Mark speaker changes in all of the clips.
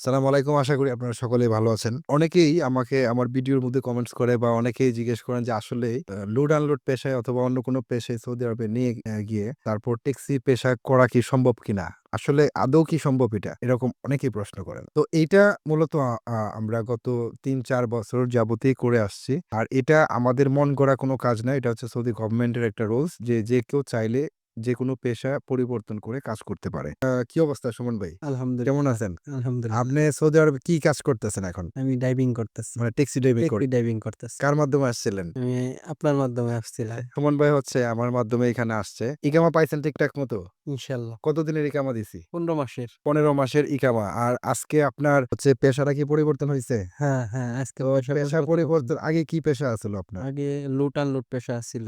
Speaker 1: সালাম আলাইকুম। আশা করি আপনারা সকলেই ভালো আছেন। অনেকেই আমাকে আমার ভিডিওর মধ্যে কমেন্টস করে বা অনেকেই জিজ্ঞেস করেন যে, আসলে লোড আনলোড পেশায় অথবা অন্য কোনো পেশায় সৌদি আরবে নিয়ে গিয়ে তারপর ট্যাক্সি পেশা করা কি সম্ভব কিনা? আসলে আদৌ কি সম্ভব এটা? এরকম অনেকেই প্রশ্ন করেন। তো এটা মূলত আমরা গত তিন, চার বছর যাবতীয় করে আসছি। আর এটা আমাদের মন গড়া কোনো কাজ না। এটা হচ্ছে সৌদি গভর্নমেন্টের একটা রুলস যে যে কেউ চাইলে যে কোনো পেশা পরিবর্তন করে কাজ করতে পারে। কি অবস্থা সুমন ভাই?
Speaker 2: আলহামদুলিল্লাহ।
Speaker 1: কেমন আছেন?
Speaker 2: আলহামদুলিল্লাহ।
Speaker 1: আপনি সৌদি আরবে কি কাজ করতেছেন এখন?
Speaker 2: আমি ডাইভিং করতেছি।
Speaker 1: মানে ট্যাক্সি ড্রাইভিং করে
Speaker 2: ডাইভিং করতেছি।
Speaker 1: কার মাধ্যমে আসছিলেন?
Speaker 2: আমি আপনার মাধ্যমে আসছিলাম।
Speaker 1: সুমন ভাই হচ্ছে আমার মাধ্যমে এখানে আসছে। ইকামা পাইছেন ঠিকঠাক মতো?
Speaker 2: ইনশাল্লাহ।
Speaker 1: কতদিনের ইকামা দিছি?
Speaker 2: পনেরো মাসের।
Speaker 1: পনেরো মাসের ইকামা। আর আজকে আপনার হচ্ছে পেশাটা কি পরিবর্তন হয়েছে
Speaker 2: হ্যাঁ হ্যাঁ আজকে পেশা
Speaker 1: পরিবর্তন। আগে কি পেশা আছিল আপনার?
Speaker 2: আগে লুট আনলুট পেশা ছিল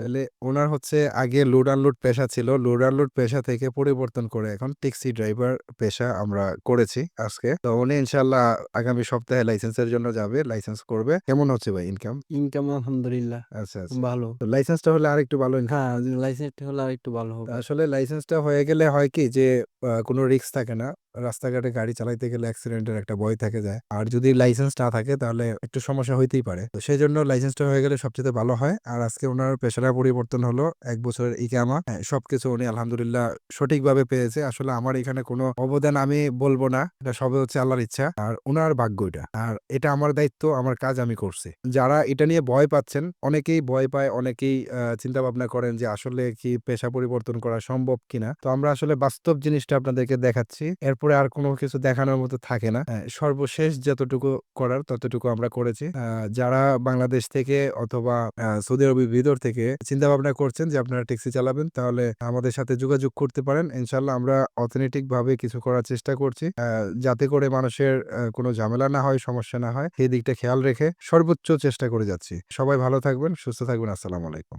Speaker 1: ওনার হচ্ছে আগে লোড আনলোড পেশা ছিল। লোড আনলোড পেশা থেকে পরিবর্তন করে এখন ট্যাক্সি ড্রাইভার পেশা আমরা করেছি আজকে। তো উনি ইনশাল্লাহ আগামী সপ্তাহে লাইসেন্সের জন্য যাবে লাইসেন্স করবে। কেমন হচ্ছে ভাই ইনকাম
Speaker 2: ইনকাম আলহামদুলিল্লাহ।
Speaker 1: আচ্ছা আচ্ছা।
Speaker 2: ভালো।
Speaker 1: তো লাইসেন্সটা হলে আরেকটু ভালো
Speaker 2: হ্যাঁ লাইসেন্সটা হলে আরেকটু ভালো হবে।
Speaker 1: আসলে লাইসেন্সটা হয়ে গেলে হয় কি যে কোনো রিস্ক থাকে না। রাস্তাঘাটে গাড়ি চালাইতে গেলে অ্যাক্সিডেন্টের একটা ভয় থেকে যায়। আর যদি লাইসেন্স না থাকে তাহলে একটু সমস্যা হইতেই পারে। তো সেই জন্য লাইসেন্সটা হয়ে গেলে সবচেয়ে ভালো হয়। আর আজকে ওনার পেশাটা পরিবর্তন হলো এক বছরের ইকামা। হ্যাঁ, সবকিছু উনি আলহামদুলিল্লাহ সঠিকভাবে পেয়েছে। আসলে আমার এখানে কোনো অবদান আমি বলব না। এটা সবে হচ্ছে আল্লাহর ইচ্ছা। আর ওনার ভাগ্য এটা। আর এটা আমার দায়িত্ব আমার কাজ আমি করছি। যারা এটা নিয়ে ভয় পাচ্ছেন অনেকেই ভয় পায় অনেকেই চিন্তা ভাবনা করেন যে আসলে কি পেশা পরিবর্তন করা সম্ভব কিনা। তো আমরা আসলে বাস্তব জিনিসটা আপনাদেরকে দেখাচ্ছি। এরপরে আর কোনো কিছু দেখানোর মতো থাকে না। হ্যাঁ, সর্বশেষ যতটুকু করার ততটুকু আমরা করেছি। যারা বাংলাদেশ থেকে অথবা সৌদি আরবের ভিতর থেকে চিন্তা ভাবনা করছেন যে আপনারা ট্যাক্সি চালাবেন তাহলে আমাদের সাথে যোগাযোগ করতে পারেন। ইনশাল্লাহ আমরা অথেন্টিক ভাবে কিছু করার চেষ্টা করছি। যাতে করে মানুষের কোনো ঝামেলা না হয় সমস্যা না হয় সেই দিকটা খেয়াল রেখে সর্বোচ্চ চেষ্টা করে যাচ্ছি। সবাই ভালো থাকবেন সুস্থ থাকবেন আসসালামু আলাইকুম।